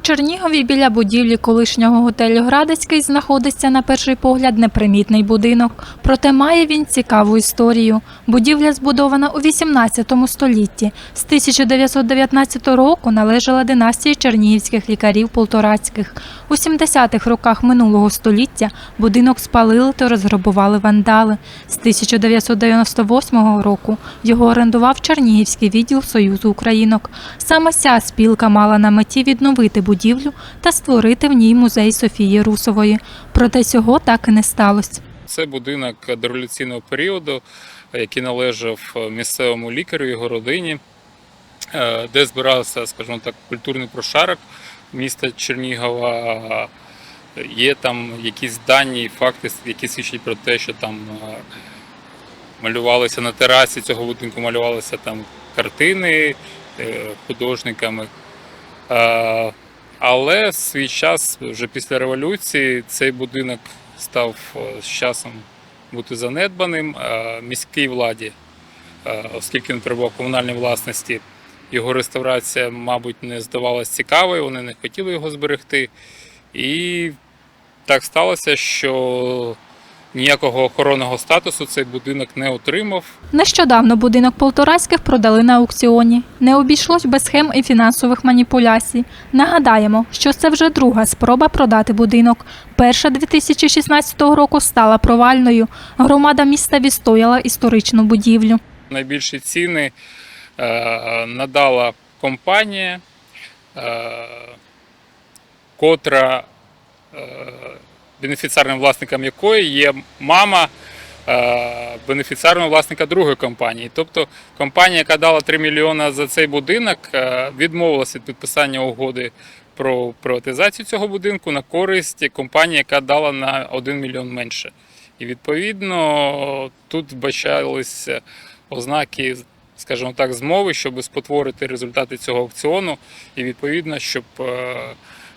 Чернігові біля будівлі колишнього готелю Градецький знаходиться на перший погляд непримітний будинок. Проте має він цікаву історію. Будівля збудована у 18 столітті. З 1919 року належала династії чернігівських лікарів полторацьких. У 70-х роках минулого століття будинок спалили та розграбували вандали. З 1998 року його орендував Чернігівський відділ Союзу Українок. Саме ця спілка мала на меті відновити будівлю та створити в ній музей Софії Русової. Проте цього так і не сталося. Це будинок дореволюційного періоду, який належав місцевому лікарю, його родині, е, де збирався, скажімо так, культурний прошарок міста Чернігова. Є там якісь дані факти, які свідчать про те, що там е, малювалися на терасі цього будинку, малювалися там картини е, художниками. Але свій час, вже після революції, цей будинок став е, з часом бути занедбаним міській владі, е, оскільки він перебував комунальній власності. Його реставрація, мабуть, не здавалась цікавою, вони не хотіли його зберегти. І так сталося, що ніякого охоронного статусу цей будинок не отримав. Нещодавно будинок Полторацьких продали на аукціоні. Не обійшлось без схем і фінансових маніпуляцій. Нагадаємо, що це вже друга спроба продати будинок. Перша 2016 року стала провальною. Громада міста відстояла історичну будівлю. Найбільші ціни е, надала компанія, е, котра е, бенефіціарним власником якої є мама е, бенефіціарного власника другої компанії. Тобто компанія, яка дала 3 мільйони за цей будинок, е, відмовилася від підписання угоди про приватизацію цього будинку на користь компанії, яка дала на 1 мільйон менше. І відповідно тут вбачалися ознаки, скажімо так, змови, щоб спотворити результати цього аукціону, і відповідно, щоб е,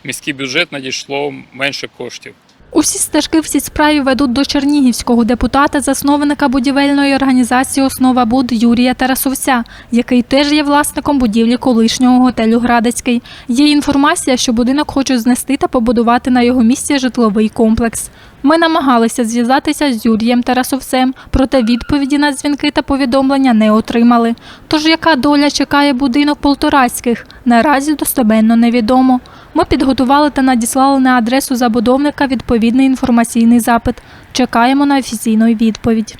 міський бюджет надійшло менше коштів. Усі стежки в цій справі ведуть до чернігівського депутата, засновника будівельної організації Основа Буд Юрія Тарасовця, який теж є власником будівлі колишнього готелю Градецький. Є інформація, що будинок хочуть знести та побудувати на його місці житловий комплекс. Ми намагалися зв'язатися з Юрієм Тарасовцем, проте відповіді на дзвінки та повідомлення не отримали. Тож яка доля чекає будинок Полторацьких, наразі достеменно невідомо. Ми підготували та надіслали на адресу забудовника відповідний інформаційний запит. Чекаємо на офіційну відповідь.